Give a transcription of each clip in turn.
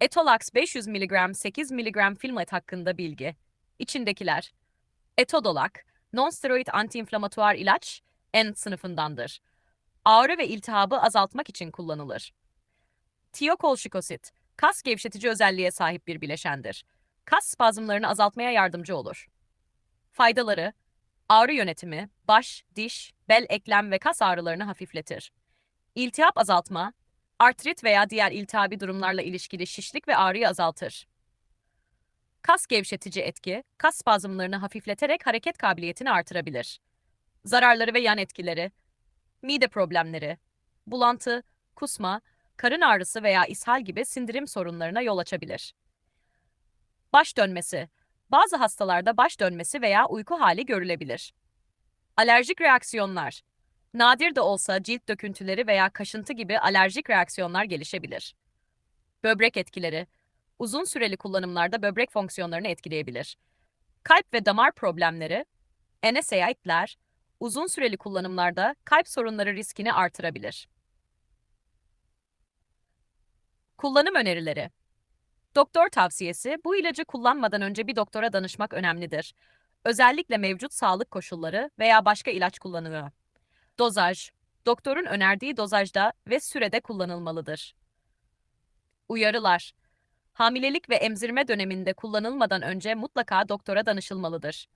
Etolax 500 mg 8 mg Filmet hakkında bilgi. İçindekiler. Etodolak, non-steroid antiinflamatuar ilaç, N sınıfındandır. Ağrı ve iltihabı azaltmak için kullanılır. Tiyokolşikosit, kas gevşetici özelliğe sahip bir bileşendir. Kas spazmlarını azaltmaya yardımcı olur. Faydaları, ağrı yönetimi, baş, diş, bel, eklem ve kas ağrılarını hafifletir. İltihap azaltma, artrit veya diğer iltihabi durumlarla ilişkili şişlik ve ağrıyı azaltır. Kas gevşetici etki, kas spazmlarını hafifleterek hareket kabiliyetini artırabilir. Zararları ve yan etkileri, mide problemleri, bulantı, kusma, karın ağrısı veya ishal gibi sindirim sorunlarına yol açabilir. Baş dönmesi, bazı hastalarda baş dönmesi veya uyku hali görülebilir. Alerjik reaksiyonlar, nadir de olsa cilt döküntüleri veya kaşıntı gibi alerjik reaksiyonlar gelişebilir. Böbrek etkileri, uzun süreli kullanımlarda böbrek fonksiyonlarını etkileyebilir. Kalp ve damar problemleri, NSAID'ler, uzun süreli kullanımlarda kalp sorunları riskini artırabilir. Kullanım önerileri Doktor tavsiyesi, bu ilacı kullanmadan önce bir doktora danışmak önemlidir. Özellikle mevcut sağlık koşulları veya başka ilaç kullanımı. Dozaj, doktorun önerdiği dozajda ve sürede kullanılmalıdır. Uyarılar, hamilelik ve emzirme döneminde kullanılmadan önce mutlaka doktora danışılmalıdır.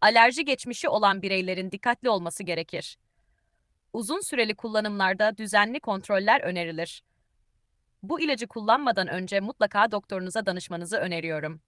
Alerji geçmişi olan bireylerin dikkatli olması gerekir. Uzun süreli kullanımlarda düzenli kontroller önerilir. Bu ilacı kullanmadan önce mutlaka doktorunuza danışmanızı öneriyorum.